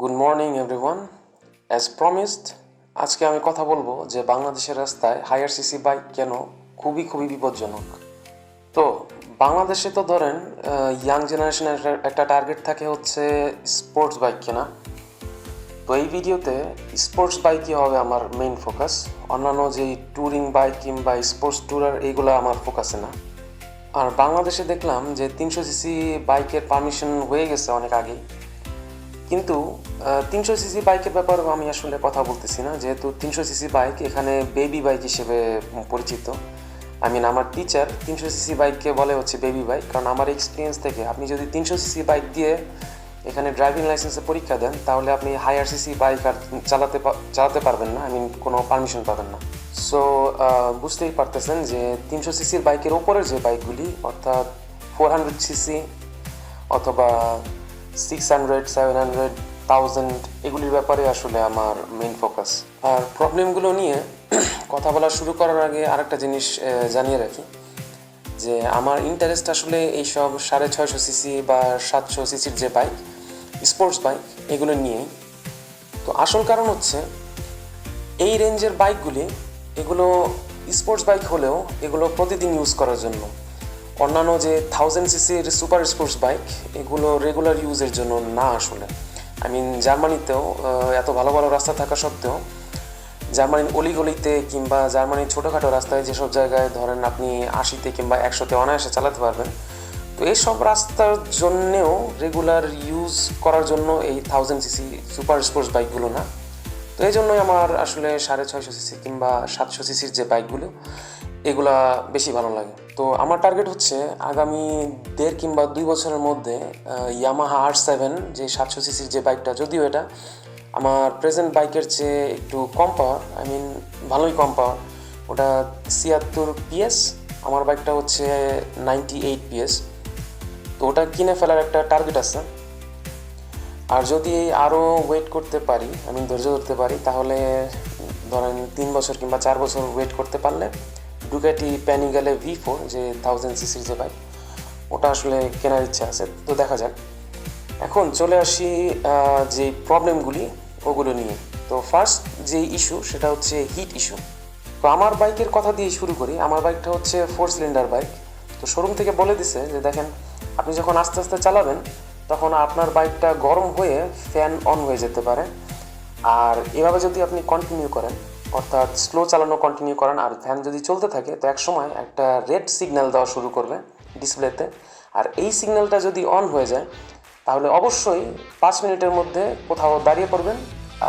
Good morning everyone as promised আজকে আমি কথা বলব যে বাংলাদেশের রাস্তায় হায়ার সিসি বাইক কেন খুবই খুবই বিপজ্জনক। তো বাংলাদেশে তো ধরেন ইয়াং জেনারেশনের একটা টার্গেট থাকে হচ্ছে স্পোর্টস বাইক কেনা। তো এই ভিডিওতে স্পোর্টস বাইকই হবে আমার মেইন ফোকাস অন্যান্য যে ট্যুরিং বাইক কিংবা স্পোর্টস ট্যুরার এইগুলো আমার ফোকাসে না। আর বাংলাদেশে দেখলাম যে তিনশো সিসি বাইকের পারমিশন হয়ে গেছে অনেক আগেই। কিন্তু তিনশো সিসি বাইকের ব্যাপারেও আমি আসলে কথা বলতেছি না। যেহেতু তিনশো সিসি বাইক এখানে বেবি বাইক হিসেবে পরিচিত। আই মিন আমার টিচার তিনশো সিসি বাইককে বলে হচ্ছে বেবি বাইক কারণ আমার এক্সপিরিয়েন্স থেকে আপনি যদি তিনশো সিসি বাইক দিয়ে এখানে ড্রাইভিং লাইসেন্সে পরীক্ষা দেন, তাহলে আপনি হায়ার সিসি বাইক আর চালাতে চালাতে পারবেন না। আই মিন কোনো পারমিশন পাবেন না। সো বুঝতেই পারতেছেন যে তিনশো সিসির বাইকের ওপরের যে বাইকগুলি, অর্থাৎ ফোর হান্ড্রেড সিসি অথবা six hundred seven hundred thousand এগুলির ব্যাপারে আসলে আমার মেইন ফোকাস আর প্রবলেমগুলো নিয়ে কথা বলা শুরু করার আগে আরেকটা জিনিস জানিয়ে রাখি যে আমার ইন্টারেস্ট আসলে এইসব সাড়ে ছয়শো সিসি বা সাতশো সিসির যে বাইক স্পোর্টস বাইক এগুলো নিয়েই। তো আসল কারণ হচ্ছে এই রেঞ্জের বাইকগুলি এগুলো স্পোর্টস বাইক হলেও এগুলো প্রতিদিন ইউজ করার জন্য। অন্যান্য যে থাউজেন্ড সিসির সুপার স্পোর্টস বাইক এগুলো রেগুলার ইউজের জন্য না আসলে। আই মিন জার্মানিতেও এত ভালো ভালো রাস্তা থাকা সত্ত্বেও, জার্মানির অলিগলিতে কিংবা জার্মানির ছোটোখাটো রাস্তায় যেসব জায়গায় ধরেন আপনি আশিতে কিংবা একশোতে অনায়াসে চালাতে পারবেন, তো এইসব রাস্তার জন্যেও রেগুলার ইউজ করার জন্য এই থাউজেন্ড সিসি সুপার স্পোর্টস বাইকগুলো না। তো এই জন্যই আমার আসলে সাড়ে ছয়শো সিসি কিংবা সাতশো সিসির যে বাইকগুলো এগুলা বেশি ভালো লাগে। তো আমার টার্গেট হচ্ছে আগামী দেড় কিংবা দুই বছরের মধ্যে ইয়ামাহা আর সেভেন যে সাতশো সিসির যে বাইকটা যদিও এটা, আমার প্রেজেন্ট বাইকের চেয়ে একটু কম পাওয়ার আই মিন ভালোই কম পাওয়ার। ওটা ছিয়াত্তর পিএস আমার বাইকটা হচ্ছে নাইনটি এইট পিএস তো ওটা কিনে ফেলার একটা টার্গেট আছে। আর যদি আরও ওয়েট করতে পারি আমি ধৈর্য ধরতে পারি, তাহলে ধরেন তিন বছর কিংবা চার বছর ওয়েট করতে পারলে ডুকাটি প্যানিগালে ভি ফোর যে থাউজেন্ড সিসির যে বাইক ওটা আসলে কেনার ইচ্ছা আছে। তো দেখা যাক। এখন চলে আসি যে প্রবলেমগুলি ওগুলো নিয়ে। তো ফার্স্ট যে ইস্যু সেটা হচ্ছে হিট ইস্যু তো আমার বাইকের কথা দিয়ে শুরু করি। আমার বাইকটা হচ্ছে ফোর সিলিন্ডার বাইক তো শোরুম থেকে বলে দিছে যে, দেখেন, আপনি যখন আস্তে আস্তে চালাবেন, তখন আপনার বাইকটা গরম হয়ে ফ্যান অন হয়ে যেতে পারে। আর এভাবে যদি আপনি কন্টিনিউ করেন অর্থাৎ স্লো চালানো কন্টিনিউ করেন আর ফ্যান যদি চলতে থাকে, তো একসময় একটা রেড সিগন্যাল দেওয়া শুরু করবে ডিসপ্লেতে আর এই সিগন্যালটা যদি অন হয়ে যায়, তাহলে অবশ্যই পাঁচ মিনিটের মধ্যে কোথাও দাঁড়িয়ে পড়বেন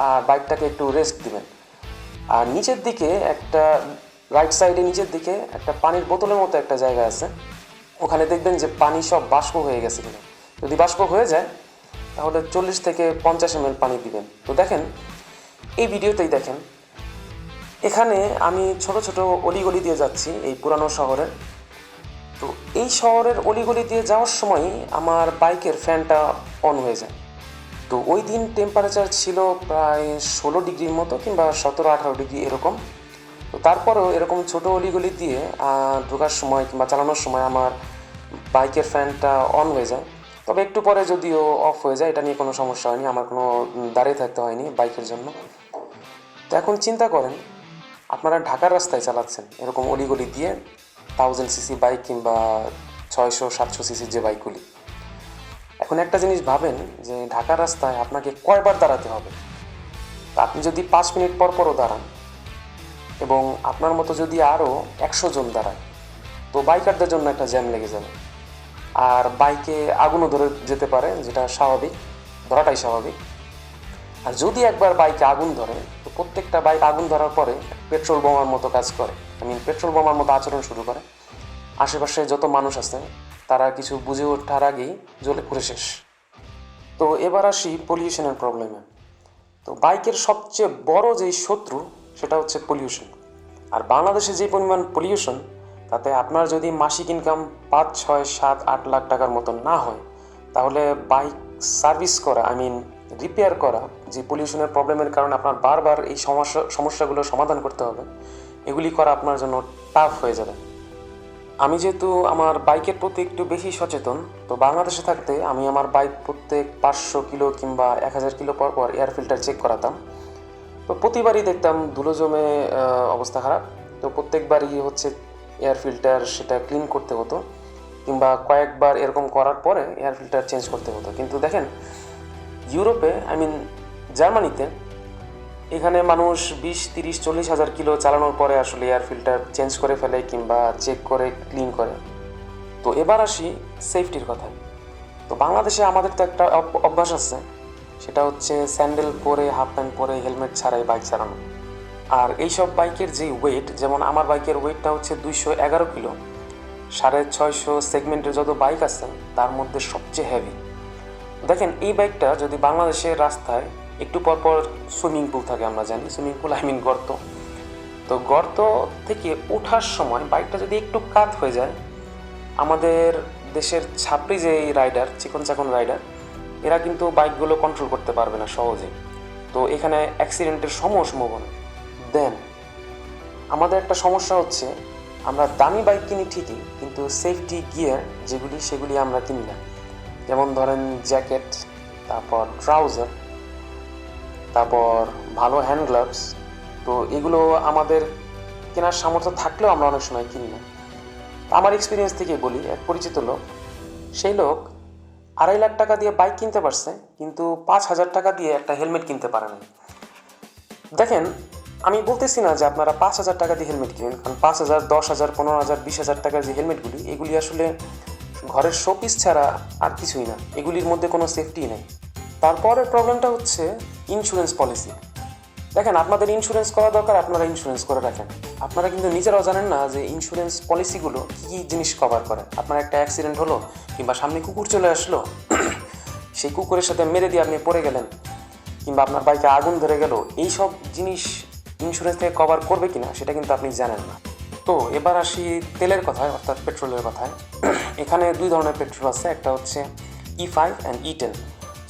আর বাইকটাকে একটু রেস্ট দিবেন। আর নিচের দিকে একটা রাইট সাইডে নিচের দিকে একটা পানির বোতলের মতো একটা জায়গা আছে। ওখানে দেখবেন যে পানি সব বাষ্প হয়ে গেছে কিনা। যদি বাষ্প হয়ে যায়, তাহলে চল্লিশ থেকে পঞ্চাশ এম পানি দিবেন। তো দেখেন, এই ভিডিওতেই দেখেন এখানে আমি ছোট ছোট অলিগলি দিয়ে যাচ্ছি এই পুরানো শহরের। তো এই শহরের অলিগলি দিয়ে যাওয়ার সময় আমার বাইকের ফ্যানটা অন হয়ে যায়। তো ওই দিন টেম্পারেচার ছিল প্রায় ষোলো ডিগ্রির মতো কিংবা সতেরো আঠারো ডিগ্রি এরকম। তো তারপরেও এরকম ছোটো অলিগলি দিয়ে ঢোকার সময় কিংবা চালানোর সময় আমার বাইকের ফ্যানটা অন হয়ে যায়। তবে একটু পরে যদিও অফ হয়ে যায়, এটা নিয়ে কোনো সমস্যা হয়নি, আমার কোনো দাঁড়িয়ে থাকতে হয়নি বাইকের জন্য। তো এখন চিন্তা করেন আপনারা ঢাকার রাস্তায় চালাচ্ছেন, এরকম অলিগলি দিয়ে থাউজেন্ড সিসি বাইক কিংবা ছয়শো, সাতশো সিসির যে বাইকগুলি এখন একটা জিনিস ভাবেন যে ঢাকার রাস্তায় আপনাকে কয়বার দাঁড়াতে হবে। আপনি যদি পাঁচ মিনিট পর পরও দাঁড়ান এবং আপনার মতো যদি আরও একশো জন দাঁড়ায়, তো বাইকারদের জন্য একটা জ্যাম লেগে যাবে। আর বাইকে আগুনও ধরে যেতে পারে, যেটা স্বাভাবিক, ধরাটাই স্বাভাবিক। আর যদি একবার বাইকে আগুন ধরে, তো প্রত্যেকটা বাইক আগুন ধরার পরে পেট্রোল বোমার মতো কাজ করে। আই মিন পেট্রোল বোমার মতো আচরণ শুরু করে। আশেপাশে যত মানুষ আছে, তারা কিছু বুঝে ওঠার আগেই জ্বলে পুড়ে শেষ। তো এবার আসি পলিউশনের প্রবলেমে তো বাইকের সবচেয়ে বড় যেই শত্রু, সেটা হচ্ছে পলিউশন আর বাংলাদেশে যে পরিমাণ পলিউশন তাতে আপনার যদি মাসিক ইনকাম পাঁচ, ছয়, সাত, আট লাখ টাকার মতো না হয়, তাহলে বাইক সার্ভিস করা আই মিন রিপেয়ার করা, যে পলিউশনের প্রবলেমের কারণে আপনার বারবার এই সমস্যা, সমস্যাগুলো সমাধান করতে হবে, এগুলি করা আপনার জন্য টাফ হয়ে যাবে। আমি যেহেতু আমার বাইকের প্রতি একটু বেশি সচেতন, তো বাংলাদেশে থাকতে আমি আমার বাইক প্রত্যেক পাঁচশো কিলো কিংবা এক হাজার কিলো পর পর এয়ার ফিল্টার চেক করাতাম। তো প্রতিবারই দেখতাম ধুলো জমে অবস্থা খারাপ। তো প্রত্যেকবারই হচ্ছে এয়ার ফিল্টার সেটা ক্লিন করতে হতো, কিংবা কয়েকবার এরকম করার পরে এয়ার ফিল্টার চেঞ্জ করতে হতো। কিন্তু দেখেন ইউরোপে আই মিন জার্মানিতে, এখানে মানুষ বিশ, তিরিশ, চল্লিশ হাজার কিলো চালানোর পরে আসলে এয়ার ফিল্টার চেঞ্জ করে ফেলে কিংবা চেক করে ক্লিন করে। তো এবার আসি সেফটির কথায়। তো বাংলাদেশে আমাদের তো একটা অভ্যাস আছে, সেটা হচ্ছে স্যান্ডেল পরে হাফ প্যান্ট পরে হেলমেট ছাড়াই বাইক চালানো। আর এইসব বাইকের যে ওয়েট যেমন আমার বাইকের ওয়েটটা হচ্ছে দুইশো এগারো কিলো, সাড়ে ছয়শো সেগমেন্টের যত বাইক আছে, তার মধ্যে সবচেয়ে হেভি দেখেন, এই বাইকটা যদি বাংলাদেশের রাস্তায় একটু পর পর সুইমিং পুল থাকে, আমরা জানি সুইমিং পুল আই মিন গর্ত। তো গর্ত থেকে ওঠার সময় বাইকটা যদি একটু কাত হয়ে যায়, আমাদের দেশের ছাপড়ি যে এই রাইডার চিকন চাকন রাইডার এরা কিন্তু বাইকগুলো কন্ট্রোল করতে পারবে না সহজে। তো এখানে অ্যাক্সিডেন্টের সম সম্ভাবনা। দেন আমাদের একটা সমস্যা হচ্ছে, আমরা দামি বাইক কিনি ঠিকই, কিন্তু সেফটি গিয়ার যেগুলি, সেগুলি আমরা কিনি না। যেমন ধরেন জ্যাকেট, তারপর ট্রাউজার, তারপর ভালো হ্যান্ড গ্লাভস। তো এগুলো আমাদের কেনার সামর্থ্য থাকলেও আমরা অনেক সময় কিনি না। আমার এক্সপিরিয়েন্স থেকে বলি, এক পরিচিত লোক, সেই লোক আড়াই লাখ টাকা দিয়ে বাইক কিনতে পারছে, কিন্তু পাঁচ হাজার টাকা দিয়ে একটা হেলমেট কিনতে পারে না দেখেন, আমি বলতেছি না যে আপনারা পাঁচ হাজার টাকা দিয়ে হেলমেট কিনেন, কারণ পাঁচ হাজার, দশ হাজার, পনেরো হাজার, বিশ হাজার টাকার যে হেলমেটগুলি, এগুলি আসলে ঘরের শোপিস ছাড়া আর কিছুই না। এগুলির মধ্যে কোনো সেফটি নেই। তারপরের প্রবলেমটা হচ্ছে ইন্স্যুরেন্স পলিসি দেখেন, আপনাদের ইন্স্যুরেন্স করা দরকার, আপনারা ইন্স্যুরেন্স করে রাখেন। আপনারা কিন্তু নিজেরাও জানেন না যে ইন্স্যুরেন্স পলিসিগুলো কী কী জিনিস কভার করে। আপনার একটা অ্যাক্সিডেন্ট হলো, কিংবা সামনে কুকুর চলে আসলো, সেই কুকুরের সাথে মেরে দিয়ে আপনি পড়ে গেলেন, কিংবা আপনার বাইকে আগুন ধরে গেল এই সব জিনিস ইন্স্যুরেন্স থেকে কভার করবে কিনা, সেটা কিন্তু আপনি জানেন না। তো এবার আসি তেলের কথায়, অর্থাৎ পেট্রোলের কথায়। এখানে দুই ধরনের পেট্রোল আছে, একটা হচ্ছে E five and E ten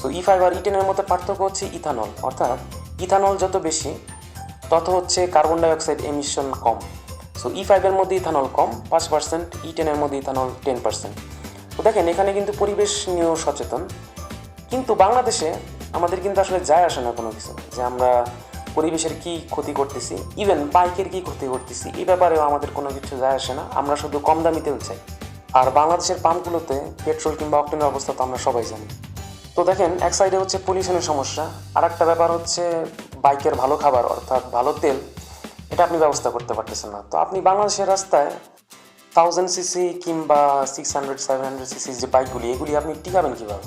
তো ই ফাইভ আর ই টেনের মধ্যে পার্থক্য হচ্ছে ইথানল। অর্থাৎ ইথানল যত বেশি, তত হচ্ছে কার্বন ডাইঅক্সাইড এমিশন কম। সো ই ফাইভের মধ্যে ইথানল কম, পাঁচ পার্সেন্ট ই টেনের মধ্যে ইথানল টেন পার্সেন্ট তো দেখেন, এখানে কিন্তু পরিবেশ নিয়েও সচেতন। কিন্তু বাংলাদেশে আমাদের কিন্তু আসলে যায় আসে না কোনো কিছু। যে আমরা পরিবেশের কি ক্ষতি করতেছি? ইভেন বাইকের কি ক্ষতি করতেছি? এই ব্যাপারেও আমাদের কোনো কিছু যায় আসে না। আমরা শুধু কম দামি তেল চাই। আর বাংলাদেশের পাম্পগুলোতে পেট্রোল কিংবা অক্টেনের অবস্থা তো আমরা সবাই জানি। তো দেখেন, এক সাইডে হচ্ছে পলিউশনের সমস্যা, আর একটা ব্যাপার হচ্ছে বাইকের ভালো খাবার, অর্থাৎ ভালো তেল, এটা আপনি ব্যবস্থা করতে পারতেছেন না। তো আপনি বাংলাদেশের রাস্তায় থাউজেন্ড সিসি কিংবা six hundred seven hundred CC যে বাইকগুলি, এগুলি আপনি টিকাবেন কীভাবে?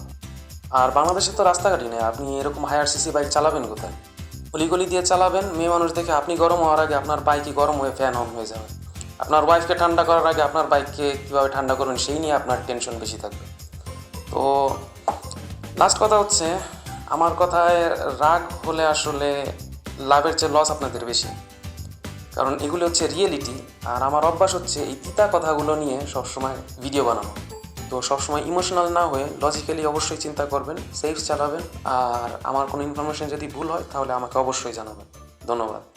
আর বাংলাদেশে তো রাস্তাঘাটই নেই। আপনি এরকম হায়ার সিসি বাইক চালাবেন কোথায়? অলিগলি দিয়ে চালাবেন। মেয়ে মানুষ দেখে আপনি গরম হওয়ার আগে আপনার বাইকই গরম হয়ে ফ্যান অন হয়ে যাবে। আপনার ওয়াইফকে ঠান্ডা করার আগে আপনার বাইককে কীভাবে ঠান্ডা করবেন, সেই নিয়ে আপনার টেনশন বেশি থাকবে। তো লাস্ট কথা হচ্ছে, আমার কথায় রাগ হলে আসলে লাভের চেয়ে লস আপনাদের বেশি। কারণ এগুলো হচ্ছে রিয়েলিটি আর আমার অভ্যাস হচ্ছে এই তিতা কথাগুলো নিয়ে সবসময় ভিডিও বানানো। তো সবসময় ইমোশনাল না হয়ে লজিক্যালি অবশ্যই চিন্তা করবেন সেফ চালাবেন। আর আমার কোনো ইনফরমেশন যদি ভুল হয়, তাহলে আমাকে অবশ্যই জানাবেন। ধন্যবাদ।